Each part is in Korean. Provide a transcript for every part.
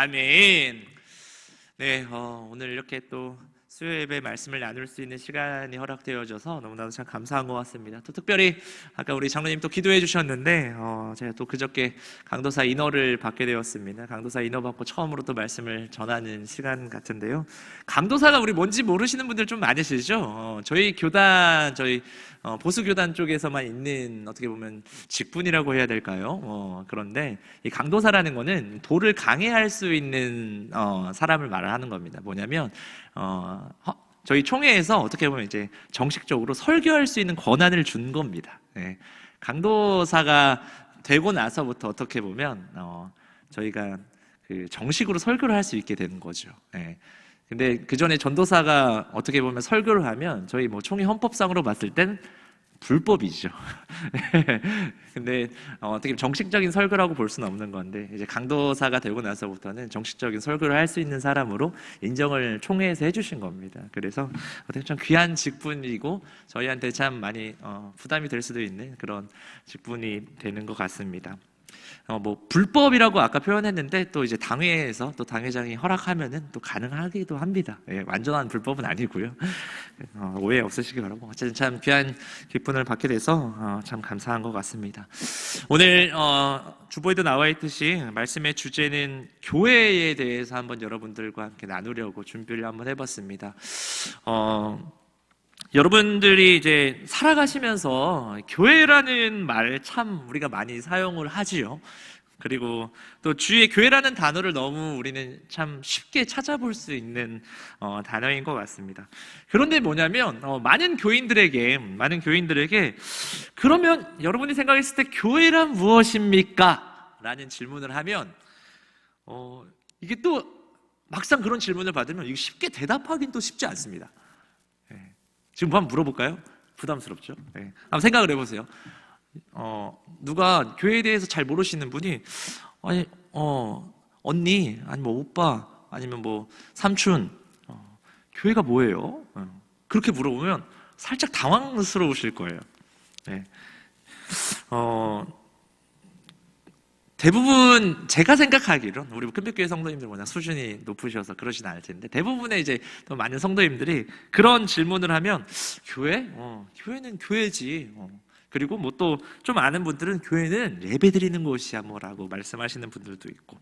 아멘. 네, 어, 오늘 이렇게 또 수요 예배 말씀을 나눌 수 있는 시간이 허락되어져서 너무나도 참 감사한 것 같습니다. 또 특별히 아까 우리 장로님 또 기도해 주셨는데 어, 제가 또 그저께 강도사 인허를 받게 되었습니다. 강도사 인허 받고 처음으로 또 말씀을 전하는 시간 같은데요. 강도사가 우리 뭔지 모르시는 분들 좀 많으시죠? 어, 저희 교단 저희 어, 보수 교단 쪽에서만 있는 어떻게 보면 직분이라고 해야 될까요? 어, 그런데 이 강도사라는 거는 도를 강해할 수 있는 어, 사람을 말하는 겁니다. 뭐냐면 어, 허- 저희 총회에서 어떻게 보면 이제 정식적으로 설교할 수 있는 권한을 준 겁니다. 예. 강도사가 되고 나서부터 어떻게 보면 어, 저희가 그 정식으로 설교를 할 수 있게 되는 거죠. 예. 근데 그 전에 전도사가 어떻게 보면 설교를 하면 저희 뭐 총회 헌법상으로 봤을 땐 불법이죠. 근데 어, 어떻게 정식적인 설교라고 볼 수는 없는 건데 이제 강도사가 되고 나서부터는 정식적인 설교를 할 수 있는 사람으로 인정을 총회에서 해주신 겁니다. 그래서 어떻게 좀 귀한 직분이고 저희한테 참 많이 어, 부담이 될 수도 있는 그런 직분이 되는 것 같습니다. 어, 뭐 불법이라고 아까 표현했는데 또 이제 당회에서 또 당회장이 허락하면은 또 가능하기도 합니다. 예, 완전한 불법은 아니고요. 어, 오해 없으시기 바라고 어쨌든 참 귀한 기쁨을 받게 돼서 어, 참 감사한 것 같습니다. 오늘 어, 주보에도 나와 있듯이 말씀의 주제는 교회에 대해서 한번 여러분들과 함께 나누려고 준비를 한번 해봤습니다. 어, 여러분들이 이제 살아가시면서 교회라는 말 참 우리가 많이 사용을 하지요. 그리고 또 주위에 교회라는 단어를 너무 우리는 참 쉽게 찾아볼 수 있는 어, 단어인 것 같습니다. 그런데 뭐냐면 어, 많은 교인들에게 많은 교인들에게 그러면 여러분이 생각했을 때 교회란 무엇입니까? 라는 질문을 하면 어, 이게 또 막상 그런 질문을 받으면 이게 쉽게 대답하기는 또 쉽지 않습니다. 예. 지금 한번 물어볼까요? 부담스럽죠. 예. 한번 생각을 해보세요. 어, 누가 교회에 대해서 잘 모르시는 분이 아니 어 언니 아니면 뭐 오빠 아니면 뭐 삼촌 어, 교회가 뭐예요? 어, 그렇게 물어보면 살짝 당황스러우실 거예요. 네. 어, 대부분 제가 생각하기론 우리 큰백교회 성도님들 뭐냐 수준이 높으셔서 그러진 않을 텐데 대부분의 이제 또 많은 성도님들이 그런 질문을 하면 교회? 어, 교회는 교회지. 어. 그리고 뭐 또 좀 아는 분들은 교회는 예배 드리는 곳이야 뭐라고 말씀하시는 분들도 있고.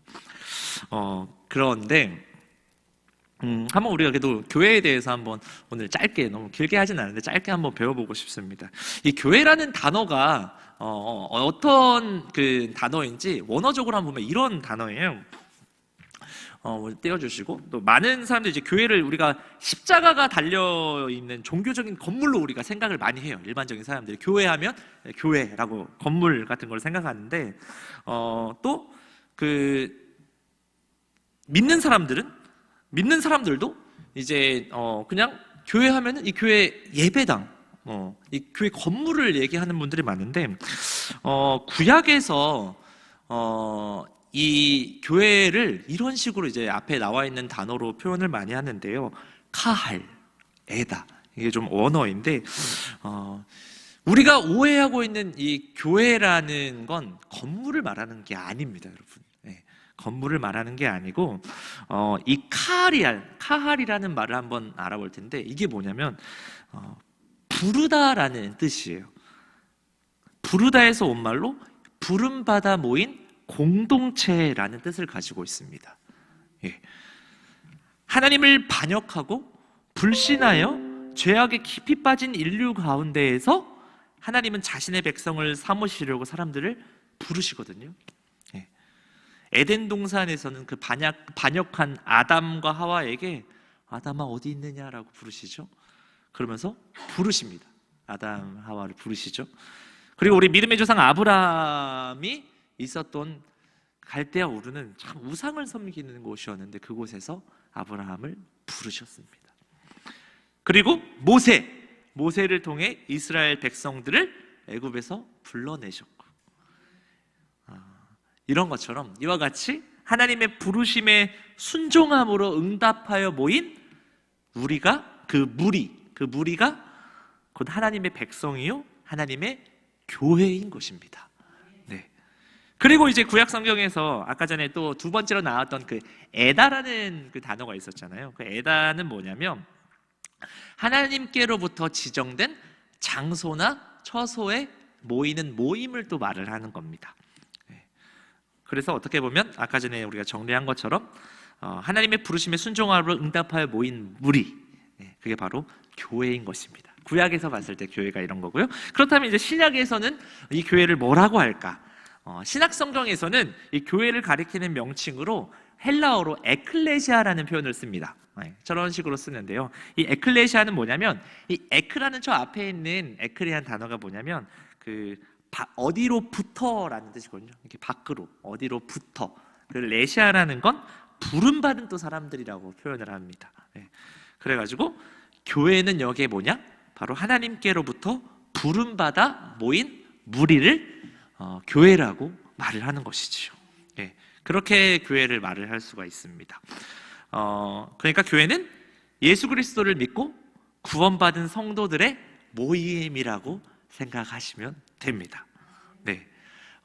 어, 그런데 음, 한번 우리가 그래도 교회에 대해서 한번 오늘 짧게 너무 길게 하진 않는데 짧게 한번 배워보고 싶습니다. 이 교회라는 단어가 어, 어떤 그 단어인지 원어적으로 한번 보면 이런 단어예요. 어, 뭐 떼어주시고 또 많은 사람들이 이제 교회를 우리가 십자가가 달려 있는 종교적인 건물로 우리가 생각을 많이 해요. 일반적인 사람들이 교회하면 교회라고 건물 같은 걸 생각하는데 어, 또그 믿는 사람들은 믿는 사람들도 이제 어, 그냥 교회 하면은 이 교회 예배당 어, 이 교회 건물을 얘기하는 분들이 많은데 어, 구약에서 어, 이 교회를 이런 식으로 이제 앞에 나와 있는 단어로 표현을 많이 하는데요. 카할, 에다. 이게 좀 언어인데, 어, 우리가 오해하고 있는 이 교회라는 건 건물을 말하는 게 아닙니다, 여러분. 예, 건물을 말하는 게 아니고, 어, 이 카할이란, 카할이라는 말을 한번 알아볼 텐데, 이게 뭐냐면, 어, 부르다라는 뜻이에요. 부르다에서 온 말로 부름받아 모인 공동체라는 뜻을 가지고 있습니다. 예. 하나님을 반역하고 불신하여 죄악에 깊이 빠진 인류 가운데에서 하나님은 자신의 백성을 삼으시려고 사람들을 부르시거든요. 예. 에덴 동산에서는 그 반역, 반역한 아담과 하와에게 아담아 어디 있느냐라고 부르시죠. 그러면서 부르십니다. 아담 하와를 부르시죠. 그리고 우리 믿음의 조상 아브라함이 있었던 갈대아 우르는 참 우상을 섬기는 곳이었는데 그곳에서 아브라함을 부르셨습니다. 그리고 모세, 모세를 통해 이스라엘 백성들을 애굽에서 불러내셨고 아, 이런 것처럼 이와 같이 하나님의 부르심에 순종함으로 응답하여 모인 우리가 그 무리, 그 무리가 곧 하나님의 백성이요 하나님의 교회인 것입니다. 네. 그리고 이제 구약 성경에서 아까 전에 또 두 번째로 나왔던 그 에다라는 그 단어가 있었잖아요. 그 에다는 뭐냐면 하나님께로부터 지정된 장소나 처소에 모이는 모임을 또 말을 하는 겁니다. 예. 그래서 어떻게 보면 아까 전에 우리가 정리한 것처럼 어, 하나님의 부르심에 순종하러 응답하여 모인 무리 예, 그게 바로 교회인 것입니다. 구약에서 봤을 때 교회가 이런 거고요. 그렇다면 이제 신약에서는 이 교회를 뭐라고 할까? 어, 신약 성경에서는 이 교회를 가리키는 명칭으로 헬라어로 에클레시아라는 표현을 씁니다. 네, 저런 식으로 쓰는데요. 이 에클레시아는 뭐냐면 이 에크라는 저 앞에 있는 에크리한 단어가 뭐냐면 그 바- 어디로부터라는 뜻이거든요. 이렇게 밖으로 어디로부터. 그 레시아라는 건 부름 받은 또 사람들이라고 표현을 합니다. 네, 그래가지고 교회는 여기에 뭐냐? 바로 하나님께로부터 부름 받아 모인 무리를 어, 교회라고 말을 하는 것이지요. 예, 그렇게 교회를 말을 할 수가 있습니다. 어, 그러니까 교회는 예수 그리스도를 믿고 구원받은 성도들의 모임이라고 생각하시면 됩니다. 네.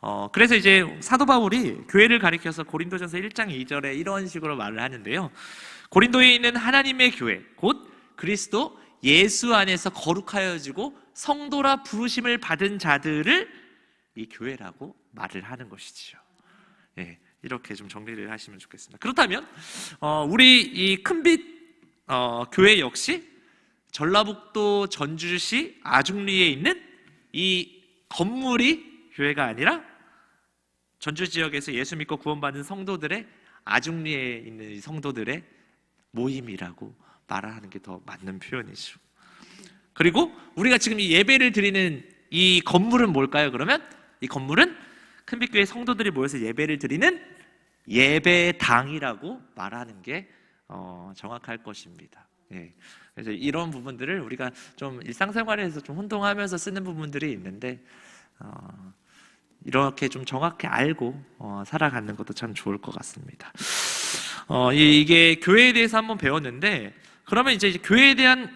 어, 그래서 이제 사도 바울이 교회를 가리켜서 고린도전서 1장 2절에 이런 식으로 말을 하는데요. 고린도에 있는 하나님의 교회, 곧 그리스도 예수 안에서 거룩하여지고 성도라 부르심을 받은 자들을 이 교회라고 말을 하는 것이지요. 예, 이렇게 좀 정리를 하시면 좋겠습니다. 그렇다면 어, 우리 이 큰빛 어, 교회 역시 전라북도 전주시 아중리에 있는 이 건물이 교회가 아니라 전주 지역에서 예수 믿고 구원받은 성도들의 아중리에 있는 이 성도들의 모임이라고 말하는 게 더 맞는 표현이죠. 그리고 우리가 지금 이 예배를 드리는 이 건물은 뭘까요? 그러면 이 건물은 큰빛교회 성도들이 모여서 예배를 드리는 예배당이라고 말하는 게 어, 정확할 것입니다. 예. 그래서 이런 부분들을 우리가 좀 일상생활에서 좀 혼동하면서 쓰는 부분들이 있는데 어, 이렇게 좀 정확히 알고 어, 살아가는 것도 참 좋을 것 같습니다. 어, 이- 이게 교회에 대해서 한번 배웠는데 그러면 이제 교회에 대한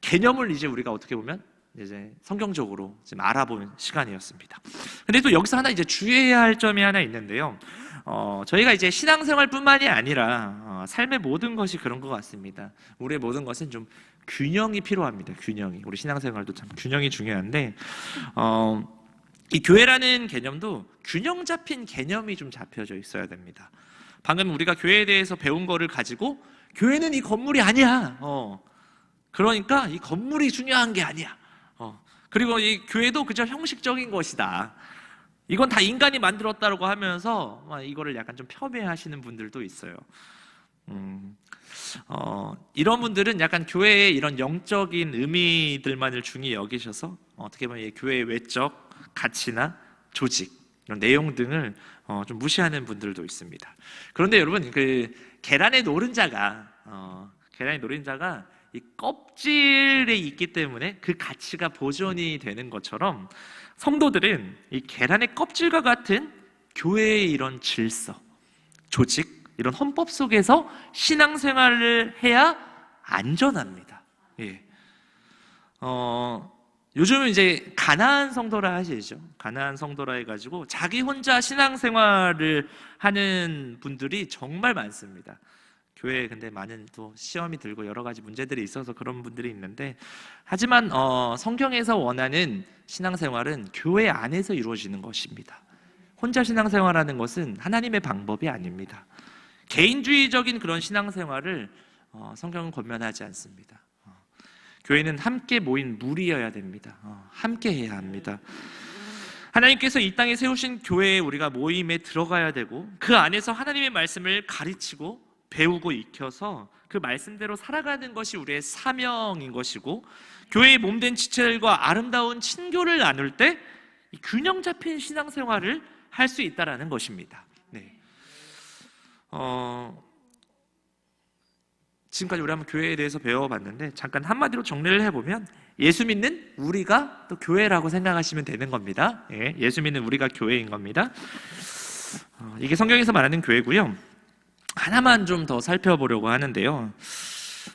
개념을 이제 우리가 어떻게 보면 이제 성경적으로 지금 알아보는 시간이었습니다. 근데 또 여기서 하나 이제 주의해야 할 점이 하나 있는데요. 어, 저희가 이제 신앙생활뿐만이 아니라 어, 삶의 모든 것이 그런 것 같습니다. 우리의 모든 것은 좀 균형이 필요합니다. 균형이 우리 신앙생활도 참 균형이 중요한데 어, 이 교회라는 개념도 균형 잡힌 개념이 좀 잡혀져 있어야 됩니다. 방금 우리가 교회에 대해서 배운 거를 가지고 교회는 이 건물이 아니야. 어, 그러니까 이 건물이 중요한 게 아니야. 어, 그리고 이 교회도 그저 형식적인 것이다. 이건 다 인간이 만들었다고 하면서 막 이거를 약간 좀 폄훼하시는 분들도 있어요. 음, 어, 이런 분들은 약간 교회의 이런 영적인 의미들만을 중히 여기셔서 어떻게 보면 이 교회의 외적 가치나 조직 이런 내용 등을 어, 좀 무시하는 분들도 있습니다. 그런데 여러분 그 계란의 노른자가 어, 계란의 노른자가 이 껍질에 있기 때문에 그 가치가 보존이 되는 것처럼 성도들은 이 계란의 껍질과 같은 교회의 이런 질서, 조직, 이런 헌법 속에서 신앙생활을 해야 안전합니다. 예. 어, 요즘은 이제 가나안 성도라 하시죠. 가나안 성도라 해가지고 자기 혼자 신앙생활을 하는 분들이 정말 많습니다. 교회에 근데 많은 또 시험이 들고 여러 가지 문제들이 있어서 그런 분들이 있는데 하지만 어, 성경에서 원하는 신앙생활은 교회 안에서 이루어지는 것입니다. 혼자 신앙생활하는 것은 하나님의 방법이 아닙니다. 개인주의적인 그런 신앙생활을 어, 성경은 권면하지 않습니다. 어, 교회는 함께 모인 무리여야 됩니다. 어, 함께 해야 합니다. 하나님께서 이 땅에 세우신 교회에 우리가 모임에 들어가야 되고 그 안에서 하나님의 말씀을 가르치고 배우고 익혀서 그 말씀대로 살아가는 것이 우리의 사명인 것이고 교회의 몸된 지체들과 아름다운 친교를 나눌 때이 균형 잡힌 신앙생활을 할 수 있다라는 것입니다. 네. 어, 지금까지 우리 한번 교회에 대해서 배워봤는데 잠깐 한마디로 정리를 해보면 예수 믿는 우리가 또 교회라고 생각하시면 되는 겁니다. 예, 예수 믿는 우리가 교회인 겁니다. 어, 이게 성경에서 말하는 교회고요. 하나만 좀 더 살펴보려고 하는데요.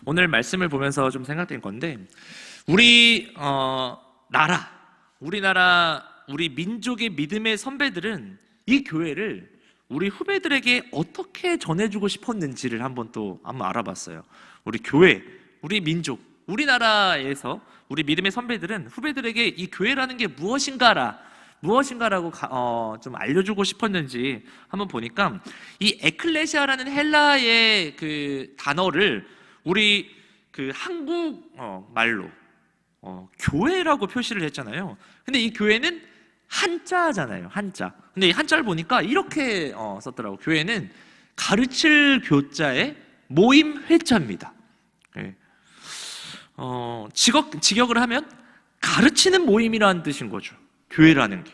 오늘 말씀을 보면서 좀 생각된 건데 우리 어, 나라, 우리나라, 우리 민족의 믿음의 선배들은 이 교회를 우리 후배들에게 어떻게 전해주고 싶었는지를 한번 또 한번 알아봤어요. 우리 교회, 우리 민족, 우리나라에서 우리 믿음의 선배들은 후배들에게 이 교회라는 게 무엇인가라 무엇인가라고 가- 어, 좀 알려주고 싶었는지 한번 보니까 이 에클레시아라는 헬라의 그 단어를 우리 그 한국 어, 말로 어, 교회라고 표시를 했잖아요. 근데 이 교회는 한자잖아요. 한자. 근데 이 한자를 보니까 이렇게 어, 썼더라고. 교회는 가르칠 교자의 모임 회자입니다. 예. 어, 직업, 직역을 하면 가르치는 모임이라는 뜻인 거죠. 교회라는 게.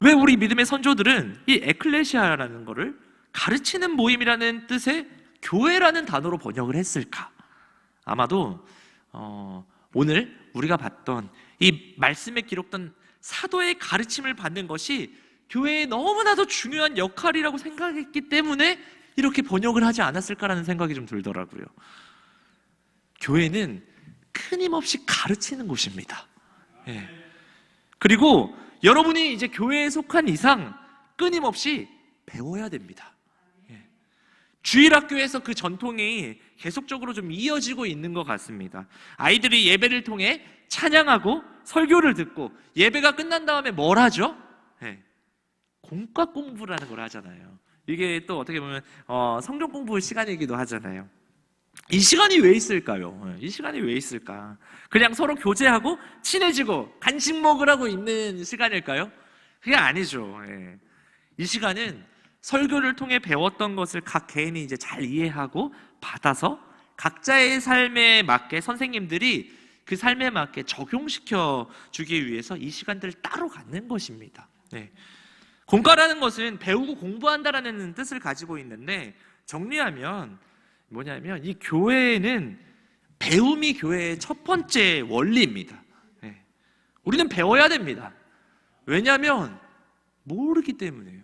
왜 우리 믿음의 선조들은 이 에클레시아라는 거를 가르치는 모임이라는 뜻의 교회라는 단어로 번역을 했을까? 아마도 어, 오늘 우리가 봤던 이 말씀에 기록된 사도의 가르침을 받는 것이 교회에 너무나도 중요한 역할이라고 생각했기 때문에 이렇게 번역을 하지 않았을까라는 생각이 좀 들더라고요. 교회는 끊임없이 가르치는 곳입니다. 예. 그리고 여러분이 이제 교회에 속한 이상 끊임없이 배워야 됩니다. 예. 주일학교에서 그 전통이 계속적으로 좀 이어지고 있는 것 같습니다. 아이들이 예배를 통해 찬양하고 설교를 듣고 예배가 끝난 다음에 뭘 하죠? 예. 공과 공부라는 걸 하잖아요. 이게 또 어떻게 보면 어, 성경 공부 시간이기도 하잖아요. 이 시간이 왜 있을까요? 예, 이 시간이 왜 있을까? 그냥 서로 교제하고 친해지고 간식 먹으라고 있는 시간일까요? 그게 아니죠. 예. 이 시간은 설교를 통해 배웠던 것을 각 개인이 이제 잘 이해하고 받아서 각자의 삶에 맞게 선생님들이 그 삶에 맞게 적용시켜 주기 위해서 이 시간들을 따로 갖는 것입니다. 네. 공과라는 것은 배우고 공부한다라는 뜻을 가지고 있는데 정리하면 뭐냐면 이 교회는 배움이 교회의 첫 번째 원리입니다. 네. 우리는 배워야 됩니다. 왜냐하면 모르기 때문이에요.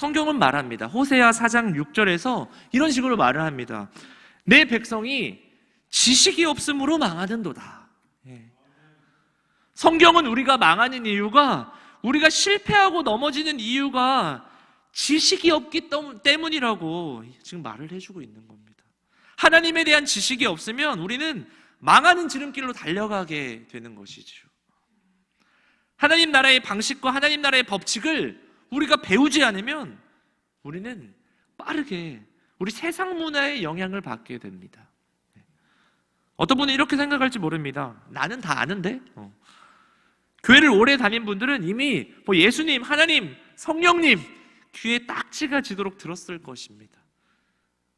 성경은 말합니다. 호세아 4장 6절에서 이런 식으로 말을 합니다. 내 백성이 지식이 없으므로 망하는도다. 예. 성경은 우리가 망하는 이유가 우리가 실패하고 넘어지는 이유가 지식이 없기 때- 때문이라고 지금 말을 해주고 있는 겁니다. 하나님에 대한 지식이 없으면 우리는 망하는 지름길로 달려가게 되는 것이죠. 하나님 나라의 방식과 하나님 나라의 법칙을 우리가 배우지 않으면 우리는 빠르게 우리 세상 문화의 영향을 받게 됩니다. 어떤 분은 이렇게 생각할지 모릅니다. 나는 다 아는데? 어. 교회를 오래 다닌 분들은 이미 뭐 예수님, 하나님, 성령님 귀에 딱지가 지도록 들었을 것입니다.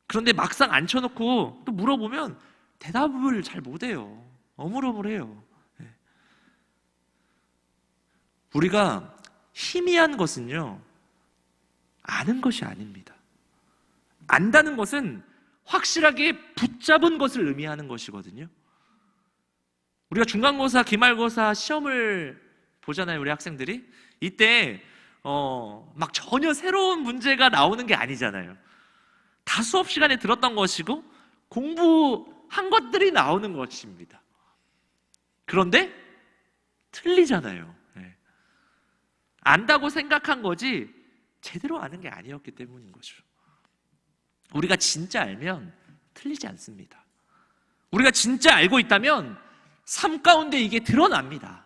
그런데 막상 앉혀놓고 또 물어보면 대답을 잘 못해요. 어물어물해요. 네. 우리가 희미한 것은요, 아는 것이 아닙니다. 안다는 것은 확실하게 붙잡은 것을 의미하는 것이거든요. 우리가 중간고사, 기말고사 시험을 보잖아요, 우리 학생들이. 이때, 어, 막 전혀 새로운 문제가 나오는 게 아니잖아요. 다 수업 시간에 들었던 것이고, 공부한 것들이 나오는 것입니다. 그런데, 틀리잖아요. 네. 안다고 생각한 거지, 제대로 아는 게 아니었기 때문인 거죠. 우리가 진짜 알면 틀리지 않습니다. 우리가 진짜 알고 있다면 삶 가운데 이게 드러납니다.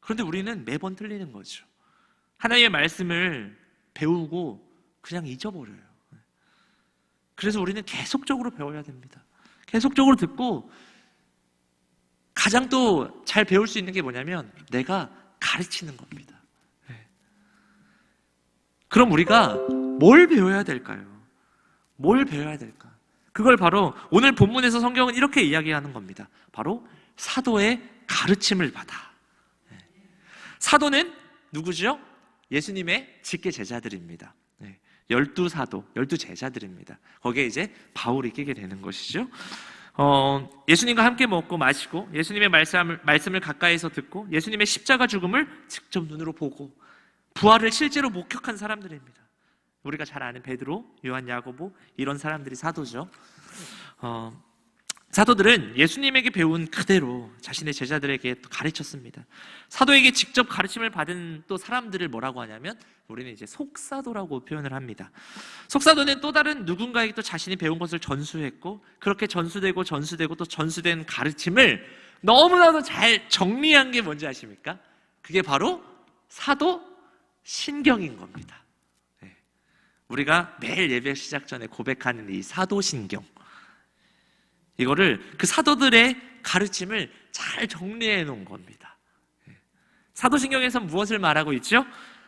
그런데 우리는 매번 틀리는 거죠. 하나님의 말씀을 배우고 그냥 잊어버려요. 그래서 우리는 계속적으로 배워야 됩니다. 계속적으로 듣고 가장 또 잘 배울 수 있는 게 뭐냐면 내가 가르치는 겁니다. 그럼 우리가 뭘 배워야 될까요? 뭘 배워야 될까? 그걸 바로 오늘 본문에서 성경은 이렇게 이야기하는 겁니다. 바로 사도의 가르침을 받아. 네. 사도는 누구죠? 예수님의 직계 제자들입니다. 네. 열두 사도, 열두 제자들입니다. 거기에 이제 바울이 끼게 되는 것이죠. 어, 예수님과 함께 먹고 마시고 예수님의 말씀을, 말씀을 가까이서 듣고 예수님의 십자가 죽음을 직접 눈으로 보고 부활을 실제로 목격한 사람들입니다. 우리가 잘 아는 베드로, 요한, 야고보 이런 사람들이 사도죠. 어, 사도들은 예수님에게 배운 그대로 자신의 제자들에게 또 가르쳤습니다. 사도에게 직접 가르침을 받은 또 사람들을 뭐라고 하냐면 우리는 이제 속사도라고 표현을 합니다. 속사도는 또 다른 누군가에게 또 자신이 배운 것을 전수했고 그렇게 전수되고 전수되고 또 전수된 가르침을 너무나도 잘 정리한 게 뭔지 아십니까? 그게 바로 사도 신경인 겁니다. 네. 우리가 매일 예배 시작 전에 고백하는 이 사도 신경. 이거를 그 사도들의 가르침을 잘 정리해 놓은 겁니다. 예. 사도신경에서 무엇을 말하고 있죠?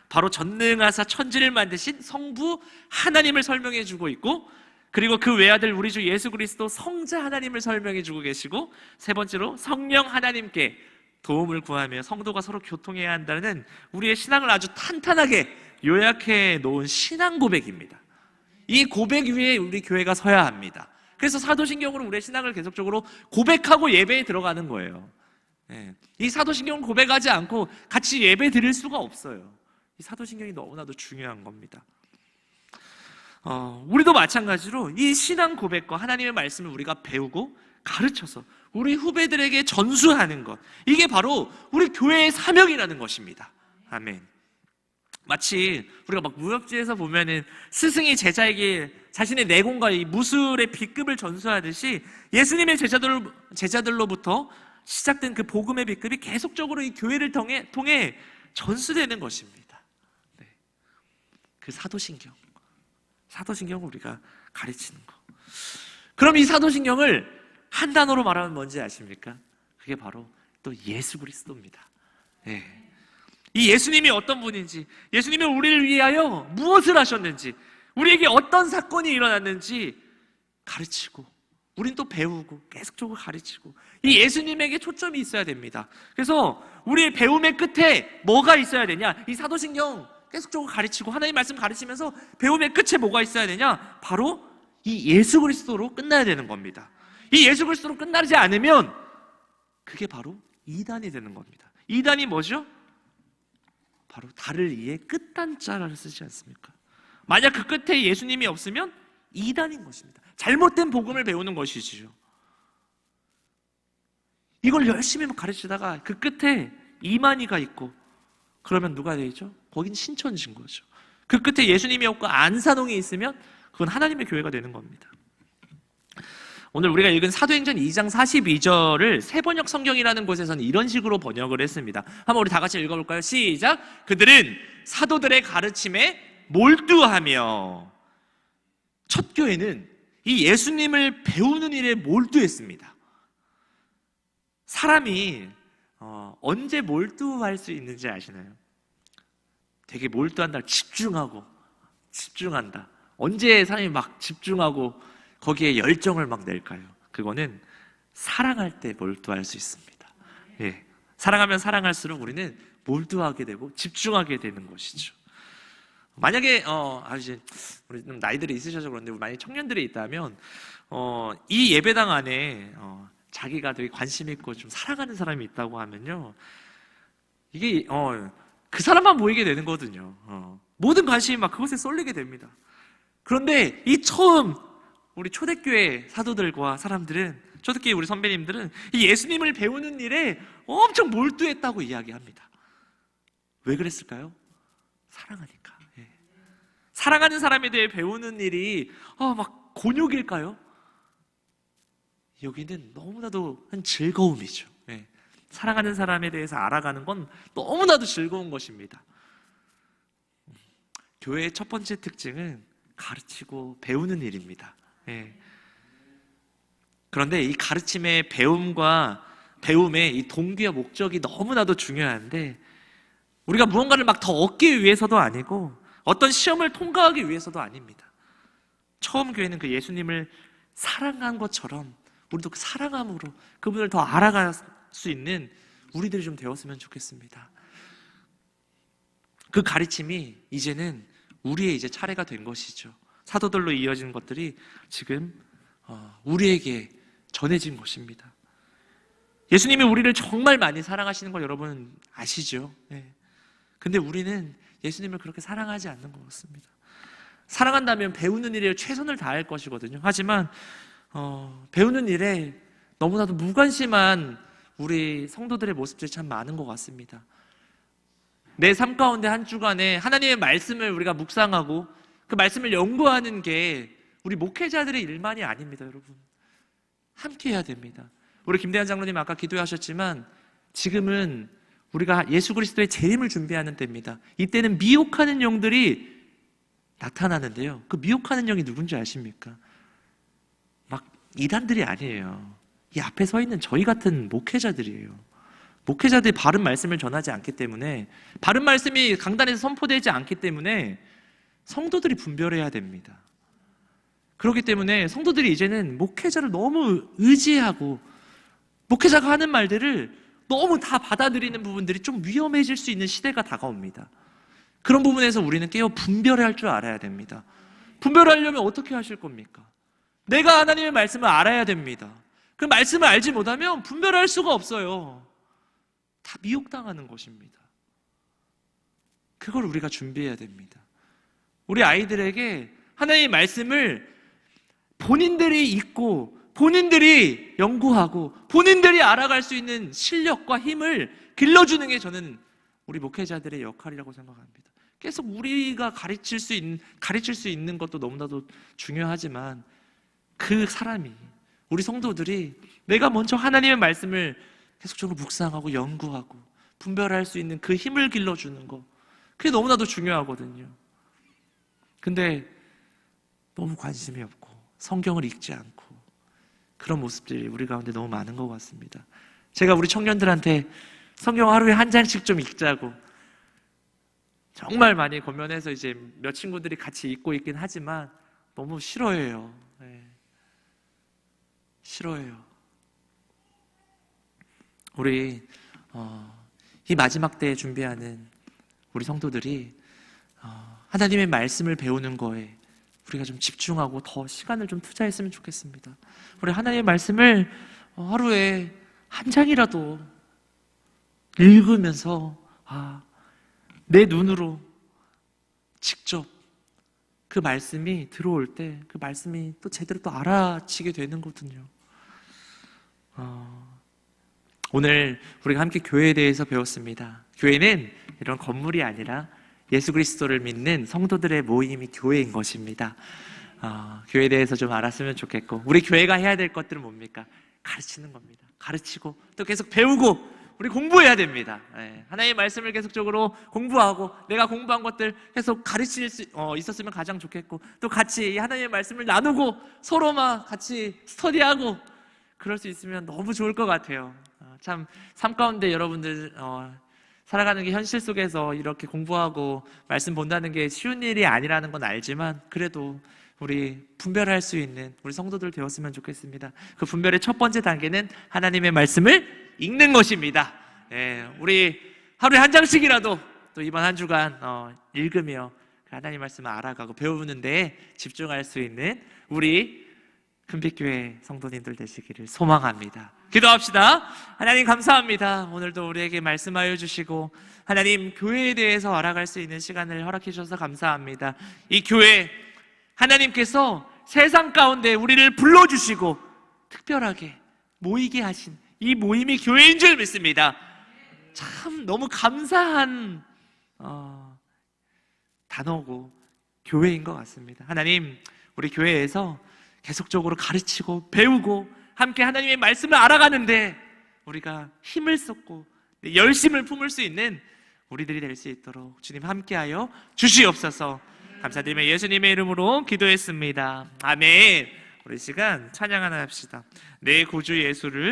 바로 전능하사 천지를 만드신 성부 하나님을 설명해 주고 있고 그리고 그 외아들 우리 주 예수 그리스도 성자 하나님을 설명해 주고 계시고 세 번째로 성령 하나님께 도움을 구하며 성도가 서로 교통해야 한다는 우리의 신앙을 아주 탄탄하게 요약해 놓은 신앙 고백입니다. 이 고백 위에 우리 교회가 서야 합니다. 그래서 사도신경으로 우리의 신앙을 계속적으로 고백하고 예배에 들어가는 거예요. 예. 이 사도신경을 고백하지 않고 같이 예배 드릴 수가 없어요. 이 사도신경이 너무나도 중요한 겁니다. 어, 우리도 마찬가지로 이 신앙 고백과 하나님의 말씀을 우리가 배우고 가르쳐서 우리 후배들에게 전수하는 것. 이게 바로 우리 교회의 사명이라는 것입니다. 아멘. 마치 우리가 막 무협지에서 보면은 스승이 제자에게 자신의 내공과 이 무술의 B급을 전수하듯이 예수님의 제자들, 제자들로부터 시작된 그 복음의 B급이 계속적으로 이 교회를 통해, 통해 전수되는 것입니다. 네. 그 사도신경. 사도신경을 우리가 가르치는 거. 그럼 이 사도신경을 한 단어로 말하면 뭔지 아십니까? 그게 바로 또 예수 그리스도입니다. 네. 이 예수님이 어떤 분인지, 예수님이 우리를 위하여 무엇을 하셨는지, 우리에게 어떤 사건이 일어났는지 가르치고, 우린 또 배우고, 계속적으로 가르치고, 이 예수님에게 초점이 있어야 됩니다. 그래서 우리의 배움의 끝에 뭐가 있어야 되냐? 이 사도신경 계속적으로 가르치고, 하나님 말씀 가르치면서 배움의 끝에 뭐가 있어야 되냐? 바로 이 예수 그리스도로 끝나야 되는 겁니다. 이 예수 그리스도로 끝나지 않으면 그게 바로 이단이 되는 겁니다. 이단이 뭐죠? 바로 달을 이해 끝단자를 쓰지 않습니까? 만약 그 끝에 예수님이 없으면 이단인 것입니다. 잘못된 복음을 배우는 것이지요. 이걸 열심히 가르치다가 그 끝에 이만희가 있고 그러면 누가 되죠? 거긴 신천진 거죠. 그 끝에 예수님이 없고 안산홍이 있으면 그건 하나님의 교회가 되는 겁니다. 오늘 우리가 읽은 사도행전 2장 42절을 세번역 성경이라는 곳에서는 이런 식으로 번역을 했습니다. 한번 우리 다 같이 읽어볼까요? 시작. 그들은 사도들의 가르침에 몰두하며 첫 교회는 이 예수님을 배우는 일에 몰두했습니다. 사람이 어, 언제 몰두할 수 있는지 아시나요? 되게 몰두한다, 집중하고, 집중한다. 언제 사람이 막 집중하고 거기에 열정을 막 낼까요? 그거는 사랑할 때 몰두할 수 있습니다. 예. 사랑하면 사랑할수록 우리는 몰두하게 되고 집중하게 되는 것이죠. 만약에 어 아주 우리 좀 나이들이 있으셔서 그런데 만약 청년들이 있다면 어이 예배당 안에 어 자기가 되게 관심 있고 좀 사랑하는 사람이 있다고 하면요 이게 어그 사람만 보이게 되는 거거든요. 어. 모든 관심이 막 그것에 쏠리게 됩니다. 그런데 이 처음 우리 초대교회 사도들과 사람들은 초대교회 우리 선배님들은 이 예수님을 배우는 일에 엄청 몰두했다고 이야기합니다. 왜 그랬을까요? 사랑하니까. 예. 사랑하는 사람에 대해 배우는 일이 어, 막 곤욕일까요? 여기는 너무나도 한 즐거움이죠. 예. 사랑하는 사람에 대해서 알아가는 건 너무나도 즐거운 것입니다. 교회의 첫 번째 특징은 가르치고 배우는 일입니다. 예. 그런데 이 가르침의 배움과 배움의 이 동기와 목적이 너무나도 중요한데 우리가 무언가를 막 더 얻기 위해서도 아니고 어떤 시험을 통과하기 위해서도 아닙니다. 처음 교회는 그 예수님을 사랑한 것처럼 우리도 그 사랑함으로 그분을 더 알아갈 수 있는 우리들이 좀 되었으면 좋겠습니다. 그 가르침이 이제는 우리의 이제 차례가 된 것이죠. 사도들로 이어진 것들이 지금 어, 우리에게 전해진 것입니다. 예수님이 우리를 정말 많이 사랑하시는 걸 여러분 아시죠? 네. 근데 우리는 예수님을 그렇게 사랑하지 않는 것 같습니다. 사랑한다면 배우는 일에 최선을 다할 것이거든요. 하지만 어, 배우는 일에 너무나도 무관심한 우리 성도들의 모습들이 참 많은 것 같습니다. 내 삶 가운데 한 주간에 하나님의 말씀을 우리가 묵상하고 그 말씀을 연구하는 게 우리 목회자들의 일만이 아닙니다, 여러분. 함께 해야 됩니다. 우리 김대한 장로님 아까 기도하셨지만 지금은 우리가 예수 그리스도의 재림을 준비하는 때입니다. 이때는 미혹하는 영들이 나타나는데요. 그 미혹하는 영이 누군지 아십니까? 막 이단들이 아니에요. 이 앞에 서 있는 저희 같은 목회자들이에요. 목회자들이 바른 말씀을 전하지 않기 때문에 바른 말씀이 강단에서 선포되지 않기 때문에 성도들이 분별해야 됩니다. 그렇기 때문에 성도들이 이제는 목회자를 너무 의지하고 목회자가 하는 말들을 너무 다 받아들이는 부분들이 좀 위험해질 수 있는 시대가 다가옵니다. 그런 부분에서 우리는 깨어 분별할 줄 알아야 됩니다. 분별하려면 어떻게 하실 겁니까? 내가 하나님의 말씀을 알아야 됩니다. 그 말씀을 알지 못하면 분별할 수가 없어요. 다 미혹당하는 것입니다. 그걸 우리가 준비해야 됩니다. 우리 아이들에게 하나님의 말씀을 본인들이 읽고 본인들이 연구하고 본인들이 알아갈 수 있는 실력과 힘을 길러주는 게 저는 우리 목회자들의 역할이라고 생각합니다. 계속 우리가 가르칠 수 있는 가르칠 수 있는 것도 너무나도 중요하지만 그 사람이 우리 성도들이 내가 먼저 하나님의 말씀을 계속적으로 묵상하고 연구하고 분별할 수 있는 그 힘을 길러주는 거 그게 너무나도 중요하거든요. 근데 너무 관심이 없고 성경을 읽지 않고 그런 모습들이 우리 가운데 너무 많은 것 같습니다. 제가 우리 청년들한테 성경 하루에 한 장씩 좀 읽자고 정말 많이 권면해서 이제 몇 친구들이 같이 읽고 있긴 하지만 너무 싫어해요. 네. 싫어해요. 우리 어, 이 마지막 때에 준비하는 우리 성도들이 어, 하나님의 말씀을 배우는 거에 우리가 좀 집중하고 더 시간을 좀 투자했으면 좋겠습니다. 우리 하나님의 말씀을 어, 하루에 한 장이라도 읽으면서 아, 내 눈으로 직접 그 말씀이 들어올 때 그 말씀이 또 제대로 또 알아치게 되는 거거든요. 어, 오늘 우리가 함께 교회에 대해서 배웠습니다. 교회는 이런 건물이 아니라 예수 그리스도를 믿는 성도들의 모임이 교회인 것입니다. 어, 교회에 대해서 좀 알았으면 좋겠고 우리 교회가 해야 될 것들은 뭡니까? 가르치는 겁니다. 가르치고 또 계속 배우고 우리 공부해야 됩니다. 예, 하나님의 말씀을 계속적으로 공부하고 내가 공부한 것들 계속 가르칠 수 어, 있었으면 가장 좋겠고 또 같이 이 하나님의 말씀을 나누고 서로만 같이 스터디하고 그럴 수 있으면 너무 좋을 것 같아요. 어, 참삶 가운데 여러분들 어, 살아가는 게 현실 속에서 이렇게 공부하고 말씀 본다는 게 쉬운 일이 아니라는 건 알지만 그래도 우리 분별할 수 있는 우리 성도들 되었으면 좋겠습니다. 그 분별의 첫 번째 단계는 하나님의 말씀을 읽는 것입니다. 예, 우리 하루에 한 장씩이라도 또 이번 한 주간 어, 읽으며 그 하나님 말씀을 알아가고 배우는 데 집중할 수 있는 우리 금빛교회 성도님들 되시기를 소망합니다. 기도합시다. 하나님 감사합니다. 오늘도 우리에게 말씀하여 주시고 하나님 교회에 대해서 알아갈 수 있는 시간을 허락해 주셔서 감사합니다. 이 교회 하나님께서 세상 가운데 우리를 불러 주시고 특별하게 모이게 하신 이 모임이 교회인 줄 믿습니다. 참 너무 감사한 어, 단어고 교회인 것 같습니다. 하나님 우리 교회에서 계속적으로 가르치고 배우고 함께 하나님의 말씀을 알아가는데 우리가 힘을 쏟고 열심을 품을 수 있는 우리들이 될 수 있도록 주님 함께하여 주시옵소서. 감사드리며 예수님의 이름으로 기도했습니다. 아멘. 우리 시간 찬양 하나 합시다. 내 구주 예수를